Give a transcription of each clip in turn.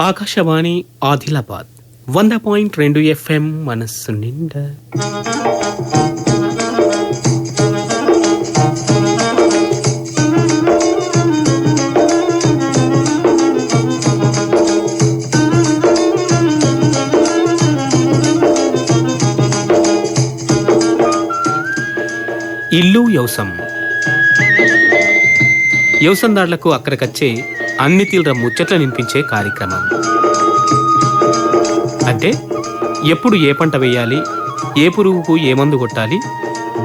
ఆకాశవాణి ఆదిలాబాద్ వంద పాయింట్ రెండు ఎఫ్ఎం మనస్సు నిండా. ఇల్లు యవసం. యవసందారులకు అక్కడికచ్చే అన్ని తీవ్ర ముచ్చట్లు నినిపించే కార్యక్రమం. అంటే ఎప్పుడు ఏ పంట వేయాలి ఏ పురుగుకు ఏ మందు కొట్టాలి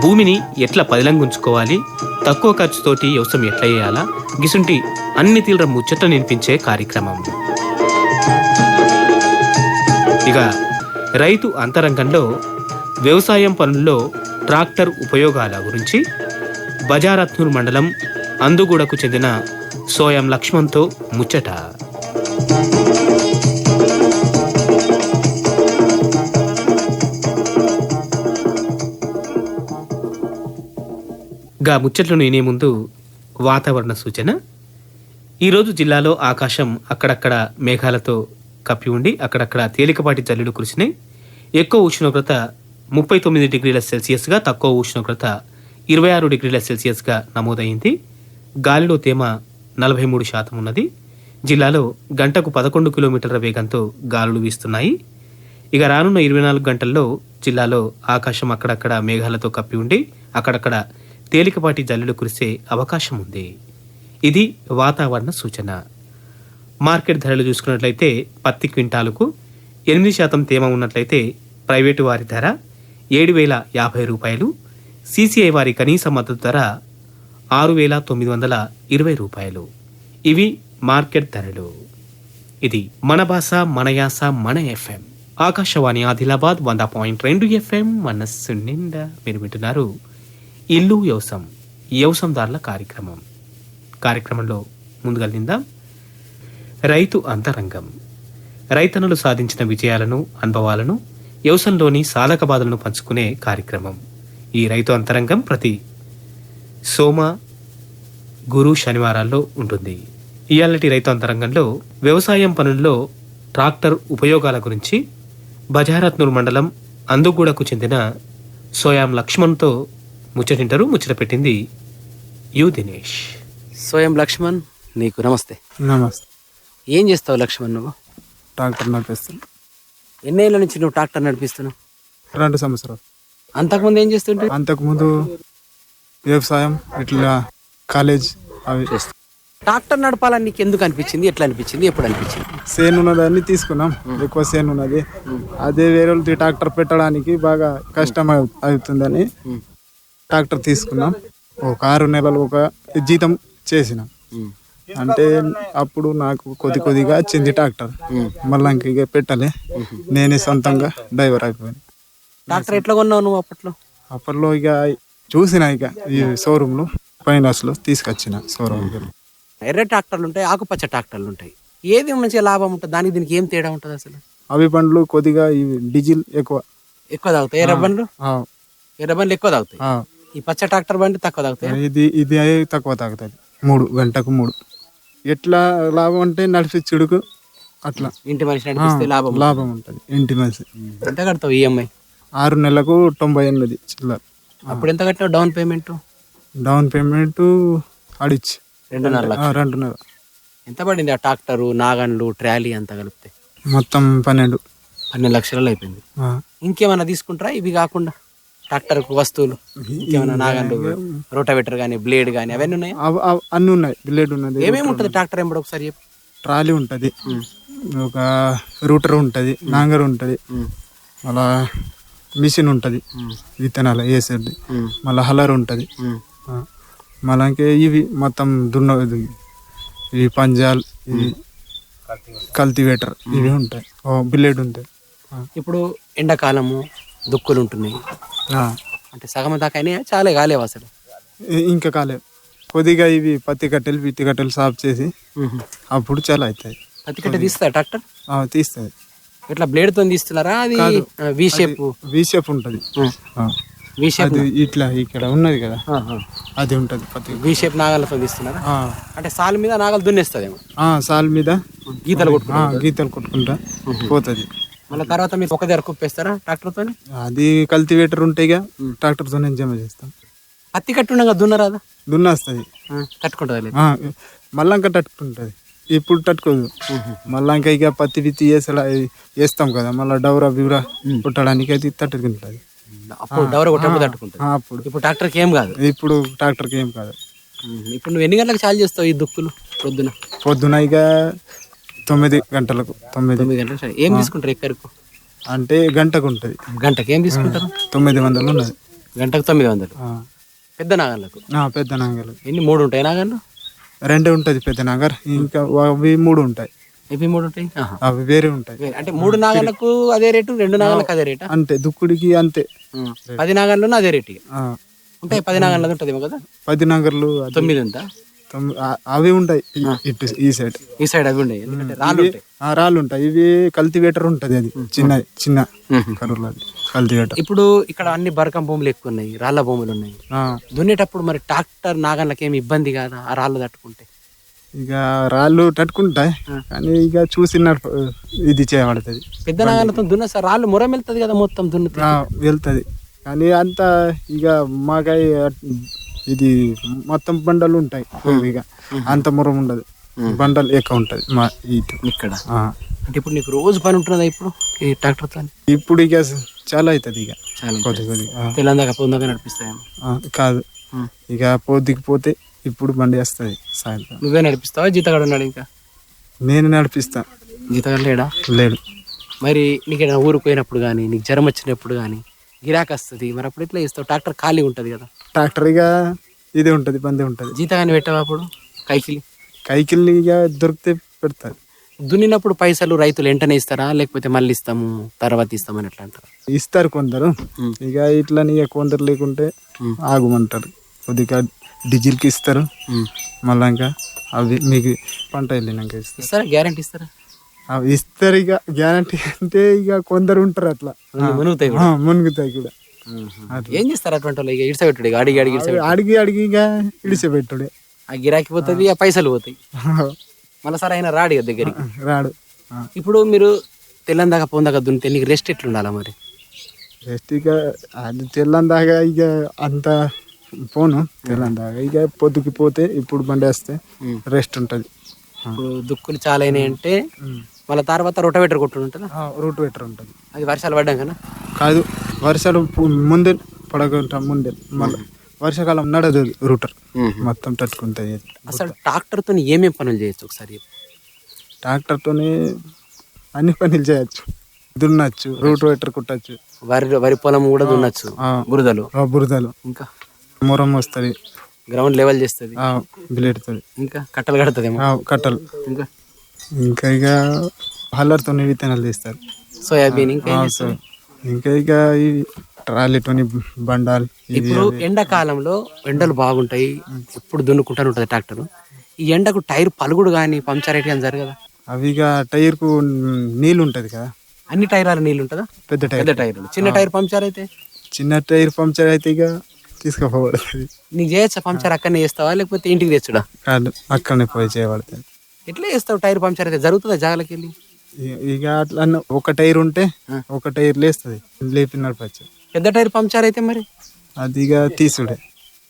భూమిని ఎట్లా పదిలంగుంచుకోవాలి తక్కువ ఖర్చుతోటి వ్యవసాయం ఎట్లా చేయాలా గిసుంటి అన్ని తీవ్ర ముచ్చట్లు నినిపించే కార్యక్రమం. ఇక రైతు అంతరంగంలో వ్యవసాయం పనుల్లో ట్రాక్టర్ ఉపయోగాల గురించి బజారత్నూర్ మండలం అందుగూడకు చెందిన సోయం లక్ష్మణ్తో ముచ్చట. గా ముచ్చట్లు నేనే ముందు వాతావరణ సూచన. ఈరోజు జిల్లాలో ఆకాశం అక్కడక్కడ మేఘాలతో కప్పి ఉండి అక్కడక్కడ తేలికపాటి జల్లులు కురిసినాయి. ఎక్కువ ఉష్ణోగ్రత ముప్పై తొమ్మిది డిగ్రీల సెల్సియస్గా తక్కువ ఉష్ణోగ్రత ఇరవై ఆరు డిగ్రీల సెల్సియస్గా నమోదైంది. గాలిలో తేమ నలభై మూడు శాతం ఉన్నది. జిల్లాలో గంటకు పదకొండు కిలోమీటర్ల వేగంతో గాలులు వీస్తున్నాయి. ఇక రానున్న ఇరవై నాలుగు గంటల్లో జిల్లాలో ఆకాశం అక్కడక్కడ మేఘాలతో కప్పి ఉండి అక్కడక్కడ తేలికపాటి జల్లులు కురిసే అవకాశం ఉంది. ఇది వాతావరణ సూచన. మార్కెట్ ధరలు చూసుకున్నట్లయితే పత్తి క్వింటాలకు ఎనిమిది శాతం తేమ ఉన్నట్లయితే ప్రైవేటు వారి ధర ఏడు వేల యాభై రూపాయలు. సీసీఐ వారి కనీస మద్దతు ధర ఆరు వేల తొమ్మిది వందల ఇరవై రూపాయలు. ఇవి మార్కెట్ ధరలు. ఇది మన భాష మన యాస మన ఎఫ్ఎం. ఆకాశవాణి ఆదిలాబాద్ వంద పాయింట్ రెండు ఎఫ్ఎం మనస్సు నిండా మీరు వింటున్నారు ఇల్లు వ్యవసం వ్యవసందారుల కార్యక్రమం. కార్యక్రమంలో ముందుగా నిందాం రైతు అంతరంగం. రైతన్నలు సాధించిన విజయాలను అనుభవాలను వ్యవసంలోని సాధక బాధలను పంచుకునే కార్యక్రమం. ఈ రైతు అంతరంగం ప్రతి సోమ గురు శనివారాల్లో ఉంటుంది. ఇయాలటి రైతు అంతరంగంలో వ్యవసాయం పనుల్లో ట్రాక్టర్ ఉపయోగాల గురించి బజారత్నూర్ మండలం అందుగూడకు చెందిన సోయాం లక్ష్మణ్తో ముచ్చటింటారు ముచ్చట పెట్టింది యు దినేష్. స్వయం లక్ష్మణ్ నీకు నమస్తే. నమస్తే. ఏం చేస్తావు లక్ష్మణ్ నువ్వు? డాక్టర్ నడిపిస్తాను ఎన్నేళ్ళ నుంచి నువ్వు ట్రాక్టర్ నడిపిస్తున్నావు? రెండు సంవత్సరాలు. అంతకుముందు ఏం చేస్తుంటే? అంతకుముందు వ్యవసాయం ఇట్లా కాలేజ్ అవి ట్రాక్టర్ నడపాలని నీకు ఎందుకు అనిపించింది? ఎట్లా అనిపించింది? ఎప్పుడు అనిపించింది? సేన్ ఉన్నదాన్ని తీసుకున్నాం. ఎక్కువ సేన్ ఉన్నది అదే వేరే వాళ్ళకి ట్రాక్టర్ పెట్టడానికి బాగా కష్టం అవు- అవుతుందని ట్రాక్టర్ తీసుకున్నాం. ఒక ఆరు నెలలు ఒక జీతం చేసినాం. అంటే అప్పుడు నాకు కొద్ది కొద్దిగా వచ్చింది ట్రాక్టర్ మళ్ళీ ఇంక ఇక పెట్టలే. నేనే సొంతంగా డ్రైవర్ అయిపోయాను. ట్రాక్టర్ ఎట్లా కొన్నావు నువ్వు అప్పట్లో? అప్పట్లో ఇక చూసిన ఇక ఈ షోరూంలో ఫైనాన్స్లో తీసుకొచ్చిన షోరూమ్కి ఎర్ర ట్రాక్టర్లు ఉంటాయి ఆకుపచ్చ ట్రాక్టర్లు ఉంటాయి. ఏది మంచిగా లాభం ఉంటుంది? దానికి దీనికి ఏం తేడా ఉంటుంది అసలు? అవి బండ్లు కొద్దిగా ఇవి డీజిల్ ఎక్కువ. ఎక్కువ తాగుతాయి. ఎర్ర బండ్లు? ఆ, ఎర్ర బండ్లు ఎక్కువ తాగుతాయి. ఈ పచ్చ ట్రాక్టర్ బండి తక్కువ తాగుతాయి? ఇది ఇది తక్కువ తాగుతుంది మూడు గంటకు మూడు. ఎట్లా లాభం అంటే నడిపించుడుకు అట్లా. ఇంటి మనిషి నడిపిస్తే లాభం లాభం ఉంటుంది. ఇంటి మనిషి. ఎంత కడతావు ఈఎంఐ ఆరు నెలలకు తొంభై ఎనిమిది చిల్లర. అప్పుడు ఎంత కట్టినావు డౌన్ పేమెంట్? డౌన్ పేమెంట్ అడిచి రెండున్నర లక్షలు. రెండున్నర. ఎంత పడింది ఆ ట్రాక్టరు నాగన్లు ట్రాలీ అంతా కలిపితే? మొత్తం పన్నెండు. పన్నెండు లక్షలలో అయిపోయింది. ఇంకేమైనా తీసుకుంటారా? ఇవి కాకుండా ట్రాక్టర్ వస్తువులు? ఇంకేమైనా నాగన్లు రోటావేటర్ కానీ బ్లేడ్ కానీ అవన్నీ ఉన్నాయా? అన్నీ ఉన్నాయి. బిల్లెడ్ ఉన్నది ఏమేమి ఉంటుంది ట్రాక్టర్ ఎంబడి ఒకసారి చెప్పు. ట్రాలీ ఉంటుంది. ఒక రూటర్ ఉంటుంది నాంగర్ ఉంటుంది. మళ్ళా మిషన్ ఉంటుంది. విత్తనాలు వేసేది మళ్ళీ హలర్ ఉంటుంది. మళ్ళా ఇవి మొత్తం దున్న ఇది ఇవి పంజాల్ ఇవి కల్టివేటర్ ఇవి ఉంటాయి. ఓ బిల్లెడ్ ఉంటాయి. ఇప్పుడు ఎండాకాలము దుక్కులు ఉంటున్నాయి. అంటే సగం దాకా చాలే కాలేవు అసలు? ఇంకా కాలేదు కొద్దిగా ఇవి పత్తి కట్టెలు పిత్తి కట్టెలు సాఫ్ చేసి అప్పుడు చాలా అవుతాయి. పత్తి కట్ట తీస్తా ట్రాక్టర్? ఆ, తీస్తుంది ఇట్లా బ్లేడ్తో తీస్తున్నారా? అది వి షేప్ వి షేప్ ఉంటుంది. అది ఇట్లా ఇక్కడ ఉన్నది కదా. అది ఉంటుంది ప్రతి వి షేప్ నాగలతో తీస్తున్నారా? అంటే సాల్ మీద నాగలు దున్నేస్తుందేమో. ఆ, సాల్ మీద గీతలు కొట్టుకుంటారు ఆ, గీతలు కొట్టుకుంటా పోతుంది. మళ్ళీ తర్వాత మీరు ఒక దగ్గర కుప్పేస్తారా ట్రాక్టర్తో అది కల్టివేటర్ ఉంటాయిగా ట్రాక్టర్తో జమ చేస్తాం పత్తి కట్టుండగా దున్నరాదా? దున్నేస్తుంది. కట్టుకుంటుంది లేదు? మళ్ళంక తట్టుకుంటుంది. ఇప్పుడు తట్టుకోదు. మళ్ళంక ఇక పత్తి విత్తి వేసేలా వేస్తాం కదా మళ్ళీ డౌరా బివురా కుట్టడానికి అది తట్టుకుంటుంది. అప్పుడు డవర తట్టుకుంటుంది ఆ, అప్పుడు. ఇప్పుడు ట్రాక్టర్కి ఏం కాదు. ఇప్పుడు ట్రాక్టర్కి ఏం కాదు. ఇప్పుడు నువ్వు ఎన్ని గంటలకు చాలు చేస్తావు ఈ దుక్కులు పొద్దున? పొద్దున ఇక తొమ్మిది గంటలకు తొమ్మిది. తొమ్మిది గంటలకు. ఏం తీసుకుంటారు ఎక్కడికి అంటే గంటకు ఉంటుంది. గంటకి ఏం తీసుకుంటారు? తొమ్మిది వందలు ఉన్నది. గంటకు తొమ్మిది వందలు. పెద్ద నాగళ్ళకు ఆ, పెద్ద నాగలు ఎన్ని? మూడు ఉంటాయి నాగళ్ళు రెండు ఉంటుంది పెద్ద నాగర్ ఇంకా అవి మూడు ఉంటాయి. ఇవి మూడు ఉంటాయి. అవి వేరే ఉంటాయి. అంటే మూడు నాగళ్ళకు అదే రేటు రెండు నాగళ్ళకు అదే రేటా? అంతే దుక్కుడికి అంతే. పది నాగళ్ళు అదే రేటు ఉంటాయి పది నాగళ్ళది ఉంటుందేమో కదా? పది నాగర్లు తొమ్మిది ఉందా? ఆ, అవి ఉంటాయి ఈ- ఇటు ఈ సైడ్. ఈ సైడ్ అవి ఉన్నాయి ఎందుకంటే రాళ్ళు ఉంటాయి. ఆ రాళ్ళు ఉంటాయి. ఇవి కల్టివేటర్ ఉంటుంది అది చిన్న చిన్న కరువులు అది కల్టివేటర్. ఇప్పుడు ఇక్కడ అన్ని బరకం భూములు ఎక్కువ ఉన్నాయి రాళ్ళ భూములు ఉన్నాయి. ఆ, దున్నేటప్పుడు మరి ట్రాక్టర్ నాగళ్ళకి ఏమి ఇబ్బంది కాదా ఆ రాళ్ళు తట్టుకుంటే? ఇక రాళ్ళు తట్టుకుంటాయి. కానీ ఇక చూసి నడప- ఇది చేయబడుతుంది. పెద్ద నాగళ్ళతో దున్న సార్ రాళ్ళు మొరం వెళ్తుంది కదా మొత్తం దున్నుతుంది వెళ్తుంది. కానీ అంత ఇక మాకై ఇది మొత్తం బండలు ఉంటాయి. ఇక అంత మురం ఉండదు. బండలు ఎక్కువ ఉంటుంది మా ఇటు. ఇక్కడ. అంటే ఇప్పుడు నీకు రోజు పని ఉంటుందా ఇప్పుడు ఈ ట్రాక్టర్తో ఇప్పుడు ఇక చాలా అవుతుంది ఇక. చాలా కొద్ది కొద్ది ఆ. తెల్లందాక పొందాక నడిపిస్తాయేమో? ఆ, కాదు. ఇక పొద్దుకి పోతే ఇప్పుడు బండి వస్తుంది సాయంత్రం. నువ్వే నడిపిస్తావా? జీతగాడు ఉన్నాడు ఇంకా? నేను నడిపిస్తా. జీతగాడు లేడా? లేడు. మరి నీకు ఏదైనా ఊరికి పోయినప్పుడు కానీ నీకు జ్వరం వచ్చినప్పుడు కానీ గిరాక్ వస్తుంది మరి అప్పుడు ఎట్లా ఇస్తావు ట్రాక్టర్ ఖాళీ ఉంటుంది కదా. ట్రాక్టర్ ఇక ఇదే ఉంటుంది బందే ఉంటుంది. జీతగాని పెట్టావా అప్పుడు? కైకిలి? కైకిల్ని ఇక దొరికితే పెడతారు. దున్నినప్పుడు పైసలు రైతులు వెంటనే ఇస్తారా? లేకపోతే మళ్ళీ ఇస్తాము తర్వాత ఇస్తామని ఎట్లా అంటారు? ఇస్తారు కొందరు. ఇక ఇట్లని ఇక కొందరు లేకుంటే. ఆగమంటారు. కొద్దిగా డీజిల్కి ఇస్తారు. మళ్ళా ఇంకా అవి మీకు పంట వెళ్ళినాక ఇస్తారు. ఇస్తారా? గ్యారంటీ ఇస్తారా? అవి ఇస్తారు ఇక గ్యారంటీ అంటే ఇక కొందరు ఉంటారు అట్లా. మునుగుతాయి మునుగుతాయి కూడా. ఏం చేస్తారు అటువంటి వాళ్ళు? ఇక ఇడిసబెట్టుడు అడిగి అడిగి అడిగి అడిగి ఇక ఇడిచిపెట్టుడే ఆ గిరాకీ పోతుంది ఆ పైసలు పోతాయి. మళ్ళీ సార్ ఆయన రాడు ఇక దగ్గరికి. రాడు. ఇప్పుడు మీరు తెల్లందాక పొందాక దున్నితే నీకు రెస్ట్ ఎట్లుండాలా మరి? రెస్ట్ ఇక అది తెల్లందాగా ఇక అంత పోను తెల్లందాగా ఇక పొద్దుకి పోతే ఇప్పుడు బండి వేస్తే రెస్ట్ ఉంటుంది. ఇప్పుడు దుక్కులు చాలా అయినాయి అంటే మళ్ళీ తర్వాత రొటవేటర్ కొట్టుడు ఉంటుందా? రూట్ వెటర్ ఉంటుంది. అది వర్షాలు పడ్డాం కదా? కాదు వర్షాలు ముందే పడకుంటా ముందే మళ్ళీ వర్షాకాలం నడదు రూటర్. మొత్తం తట్టుకుంటుంది. అసలు ట్రాక్టర్తో ఏమేం పనులు చేయొచ్చు ఒకసారి. ట్రాక్టర్తోనే అన్ని పనులు చేయొచ్చు. దున్నచ్చు రూట్ వెటర్ కుట్టచ్చు. వరి వరి పొలం కూడా దున్నచ్చు. బురదలు. బురదలు. ఇంకా? మురం వస్తుంది. గ్రౌండ్ లెవెల్ చేస్తుంది. బిలెడుతుంది ఇంకా కట్టలు కడుతుందేమో? కట్టలు. ఇంకా? ఇంకా ఇక హల్లర్తో విత్తనాలు తీస్తారు. సోయాబీన్ ఇంకా ఇంకా ఇక ఇవి ట్రాలీతోని బండాలు ఇప్పుడు ఎండాకాలంలో ఎండలు బాగుంటాయి. ఎప్పుడు దున్నుకుంటానే ఉంటుంది ట్రాక్టర్. ఈ ఎండకు టైర్ పలుగుడు కానీ పంచర్ అయితే కానీ జరగదా? అవి ఇక టైర్కు నీళ్ళు ఉంటుంది కదా. అన్ని టైర్ల నీళ్ళు ఉంటుందా? పెద్ద టైర్ పెద్ద టైర్. చిన్న టైర్ పంచర్ అయితే? చిన్న టైర్ పంక్చర్ అయితే ఇక తీసుకుపోబడుతుంది నీకు చేయొచ్చా? పంచర్ అక్కడనే చేస్తావా? లేకపోతే ఇంటికి తెచ్చుడా? కాదు అక్కడనే పోయి చేయబడుతుంది ఎట్లా చేస్తావు టైర్ పంచర్ అయితే? జరుగుతుందా జాగలకి వెళ్ళి? ఇక అట్లా ఒక టైర్ ఉంటే ఒక టైర్ లేస్తుంది. లేపి నడపచ్చు పెద్ద టైర్ పంచర్ అయితే మరి? అది ఇక తీసుడే.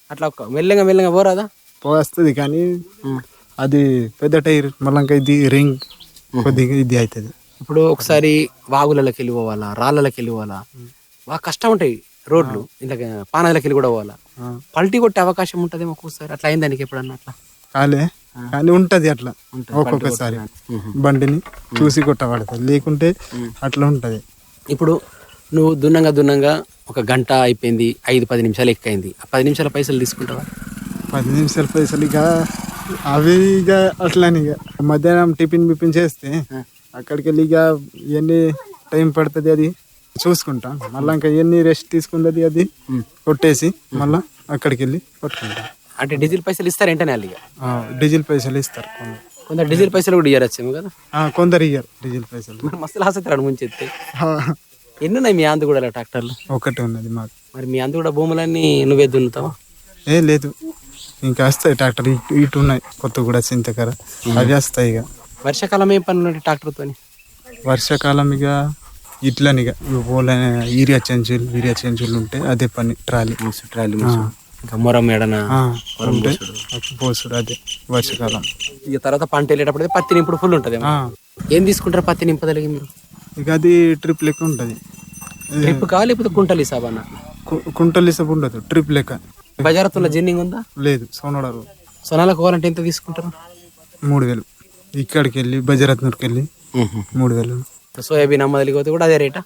అట్లా ఒక మెల్లగా మెల్లగా పోరాదా? పోస్తుంది కానీ అది పెద్ద టైర్ మళ్ళీ ఇది రింగ్ కొద్దిగా ఇది అవుతుంది ఇప్పుడు ఒకసారి వాగులలోకి వెళ్ళి పోవాలా రాళ్ళకి వెళ్ళి పోవాలా బాగా కష్టం ఉంటాయి. రోడ్లు ఇంత పానదలకి వెళ్ళి కూడా పోవాలా. పల్టీ కొట్టే అవకాశం ఉంటుందేమో ఒక్కొక్కసారి అట్లా అయింది దానికి ఎప్పుడన్నా అట్లా? కాలే. కానీ ఉంటది అట్లా. ఒక్కొక్కసారి. బండిని చూసి కొట్టబడుతుంది లేకుంటే అట్లా ఉంటది. ఇప్పుడు నువ్వు దున్నంగా దున్నంగా ఒక గంట అయిపోయింది ఐదు పది నిమిషాలు ఎక్కైంది ఆ పది నిమిషాల పైసలు తీసుకుంటావా? పది నిమిషాల పైసలు ఇక అవి ఇక అట్లని ఇక. మధ్యాహ్నం టిఫిన్ బిఫిన్ చేస్తే అక్కడికి వెళ్ళి ఇక ఎన్ని టైం పడుతుంది అది? చూసుకుంటాం. మళ్ళీ ఇంకా ఎన్ని రెస్ట్ తీసుకుంటుంది అది కొట్టేసి మళ్ళీ అక్కడికి వెళ్ళి కొట్టుకుంటాం. అంటే డీజిల్ పైసలు ఇస్తారు వెంటనే వాళ్ళు డీజిల్ పైసలు ఇస్తారు కొందరు డీజిల్ పైసలు కూడా ఇయ్యరచ్చేమో కదా? ఆ, కొందరు ఇయ్యరు డీజిల్ పైసలు. మస్తు లాస్ అవుతారు ముంచెత్తే ఆ, ఎన్ని ఉన్నాయి మీ అందు కూడా ట్రాక్టర్లు? ఒకటి ఉన్నది మాకు. మరి మీ అందు కూడా భూములన్నీ నువ్వే దున్నుతావా? ఏ లేదు. ఇంకా వస్తాయి ట్రాక్టర్. ఇటు ఇటు ఉన్నాయి. కొత్తగూడ చింతకర. అవి వస్తాయి ఇక. వర్షాకాలం ఏం పనులు ఉంటాయి ట్రాక్టర్తో వర్షాకాలం ఇక ఇట్లని ఓల ఈరియా చెంచులు ఈరియా చెంచులు ఉంటాయి అదే పని ట్రాలీ. ట్రాలీ ఇంకా మొరం ఏడన? ఆ, ఉంటాయి పోసుడు. అదే వర్షాకాలం. ఇక తర్వాత పంట వెళ్ళేటప్పుడు పత్తి నింపుడు ఫుల్ ఉంటుంది ఏం తీసుకుంటారు పత్తి నింపదలిగి మీరు? ఇక అది ట్రిప్ లెక్క ఉంటుంది. ట్రిప్ కావాలి లేకపోతే కుంటలు ఇసాబ్ అన్న కుంటలు ఇసపు ఉండదు ట్రిప్ లెక్క. బజారత్తులో ఉందా? లేదు సోనడారు సొనాలకు పోవాలంటే ఎంత తీసుకుంటారు? మూడు వేలు. ఇక్కడికి వెళ్ళి బజరత్నూర్కి వెళ్ళి మూడు వేలు. సోయాబీన్ అమ్మదలిగి పోతే కూడా అదే రేటా.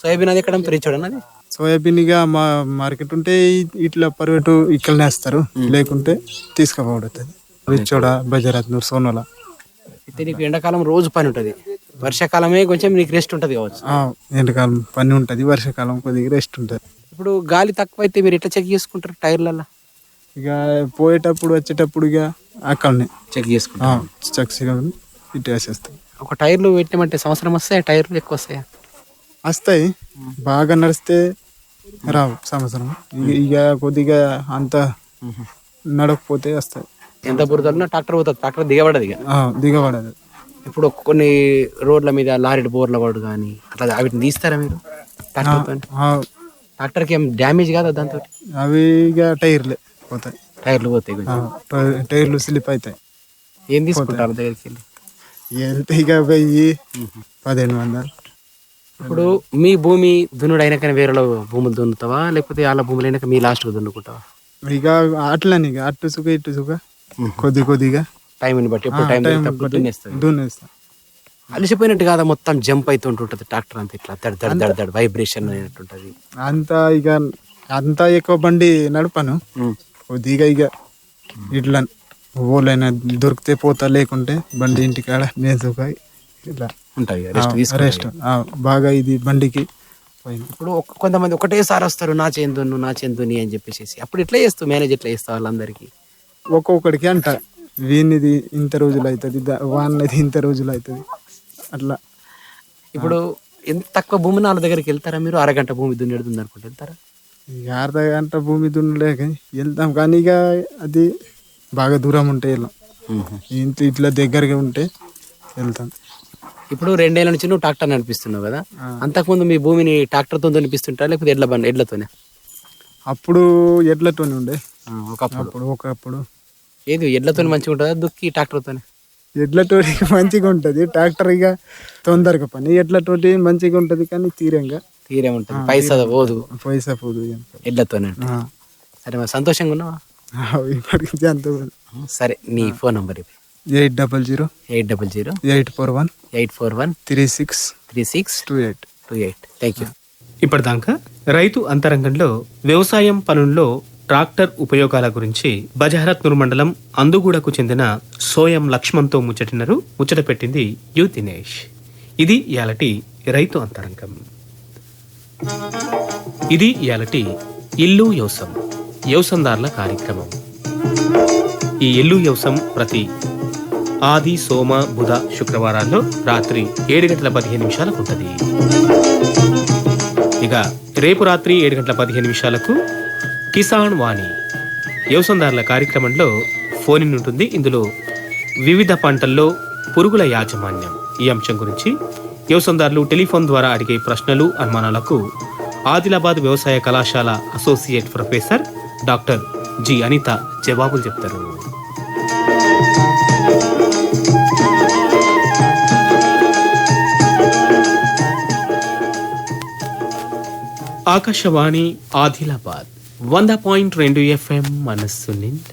సోయాబీన్ అది ఎక్కడ రిచోడు అన్నది సోయాబీన్ ఇక మా మార్కెట్ ఉంటే ఇట్లా పర్వేటు ఇక్కడనే వేస్తారు. లేకుంటే తీసుకుపోబడుతుంది రిచోడ బజరత్నూర్ సోనల. అయితే నీకు ఎండాకాలం రోజు పని ఉంటుంది. వర్షాకాలమే కొంచెం నీకు రెస్ట్ ఉంటుంది కావచ్చు. ఎండాకాలం పని ఉంటుంది. వర్షాకాలం కొద్దిగా రెస్ట్ ఉంటుంది. ఇప్పుడు గాలి తక్కువ అయితే మీరు ఎట్లా చెక్ చేసుకుంటారు టైర్లలో ఇక పోయేటప్పుడు వచ్చేటప్పుడు ఇక అక్కడనే. చెక్ చేసుకుంటారు. చక్సిగా ఇటు వేసేస్తాం. ఒక టైర్లు పెట్టినామంటే సంవత్సరం వస్తాయా టైర్లు ఎక్కువ వస్తాయా. వస్తాయి బాగా నడిస్తే రావు సంవత్సరం. ఇక- కొద్దిగా అంత నడకపోతే వస్తాయి. ఎంత బురదలున్నా ట్రాక్టర్ పోతుంది. ట్రాక్టర్ దిగబడదు ఇక దిగబడదు. ఇప్పుడు కొన్ని రోడ్ల మీద లారీ బోర్ల పడు కానీ అట్లా వాటిని తీస్తారా మీరు? ట్రాక్టర్కి ఏం డ్యామేజ్ కాదా దాంతో అవి ఇక టైర్లే పోతాయి. టైర్లు పోతాయి టైర్లు స్లిప్ అవుతాయి ఏం తీసుకుంటారు దగ్గరికి వెళ్ళి? వెళ్తే ఇక వెయ్యి పదిహేను వందలు. ఇప్పుడు మీ భూమి దున్నుడు అయినాకనే వేరే భూములు దున్నుతావా? లేకపోతే వాళ్ళ భూములు అయినాక మీ లాస్ట్కి దున్నుకుంటావా? ఇక అట్లని ఇక అటు సుఖ ఇటు సుఖ. కొద్ది కొద్దిగా. టైంని బట్టి ఎప్పుడు టైం దున్నేస్తాం. అలసిపోయినట్టు కాదా? మొత్తం జంప్ అవుతుంటుంటది ట్రాక్టర్ అంతా ఇట్లా దడ్ దడ్ దడ్ దడ్ వైబ్రేషన్ అయినట్టుంటది అంతా ఇక అంతా ఎక్కువ బండి నడపను. కొద్దిగా ఇక ఇట్లా ఓలైనా దొరికితే పోతా లేకుంటే బండి ఇంటికాడ సుఖ ఇట్లా రెస్ట్ రెస్ట్ బాగా ఇది బండికి ఇప్పుడు కొంతమంది ఒకటేసారి వస్తారు నా చేందును నా చేందుని అని చెప్పేసి అప్పుడు ఎట్లా చేస్తావు? మేనేజ్ ఎట్లా చేస్తావు వాళ్ళందరికీ? ఒక్కొక్కడికి అంట వీనిది ఇంత రోజులు అవుతుంది వాన్నది ఇంత రోజులు అవుతుంది అట్లా. ఇప్పుడు ఎంత తక్కువ భూమిని వాళ్ళ దగ్గరికి వెళ్తారా మీరు? అరగంట భూమి దున్నేడుతుంది అనుకుంటే వెళ్తారా? ఇక అర్ధ గంట భూమి దున్నలేక వెళ్తాం. కానీ ఇక అది బాగా దూరం ఉంటే వెళ్ళాం. ఇంత ఇట్లా దగ్గరగా ఉంటే వెళ్తాం. ఇప్పుడు రెండేళ్ళ నుంచి నువ్వు ట్రాక్టర్ నడిపిస్తున్నావు కదా? అంతకుముందు మీ భూమిని ట్రాక్టర్తో దున్నిపిస్తుంటారా లేకపోతే ఎడ్ల బండి ఎడ్లతోనే? అప్పుడు ఎడ్లతోనే ఉండే. ఒకప్పుడు. ఒకప్పుడు. ఏది? ఎడ్లతో మంచిగా ఉంటుందా? దుక్కి ట్రాక్టర్తోనే? ఎడ్లతోటి మంచిగా ఉంటుంది. ట్రాక్టర్ ఇక తొందరగా పని. ఎడ్లతోటి మంచిగా ఉంటుంది కానీ తీరంగా. తీరే ఉంటుంది. పైసా పోదు. పైసా పోదు. ఎడ్లతోనే. సరే మరి సంతోషంగా ఉన్నావా? సరే నీ ఫోన్ నంబర్ ఇవి eight double zero eight double zero eight four one eight four one three six three six two eight. Two eight. Thank you ఇప్పటిదాకా రైతు అంతరంగంలో వ్యవసాయం పనుల్లో ట్రాక్టర్ ఉపయోగాల గురించి బజహరత్నూర్ మండలం అందుగూడకు చెందిన సోయం లక్ష్మణ్తో ముచ్చటినరు ముచ్చట పెట్టింది యు దినేష్. ఇది ఇయాలటి రైతు అంతరంగం. ఇది ఇయాలటి ఇల్లు యవసం యవసందార్ల కార్యక్రమం. ఈ ఎల్లు యవసం ప్రతి ఆది సోమ బుధ శుక్రవారాల్లో రాత్రి ఏడు గంటల పదిహేను నిమిషాలకు ఉంటుంది. ఇక రేపు రాత్రి ఏడు గంటల పదిహేను నిమిషాలకు కిసాన్ వాణి యవసందారుల కార్యక్రమంలో ఫోన్ ఇన్ ఉంటుంది. ఇందులో వివిధ పంటల్లో పురుగుల యాజమాన్యం. ఈ అంశం గురించి వ్యవసాయదారులు టెలిఫోన్ ద్వారా అడిగే ప్రశ్నలు అనుమానాలకు ఆదిలాబాద్ వ్యవసాయ కళాశాల associate professor doctor G Anitha జవాబులు చెప్తారు. ఆకాశవాణి ఆదిలాబాద్ వంద పాయింట్ రెండు ఎఫ్ఎం మనస్సు నిండా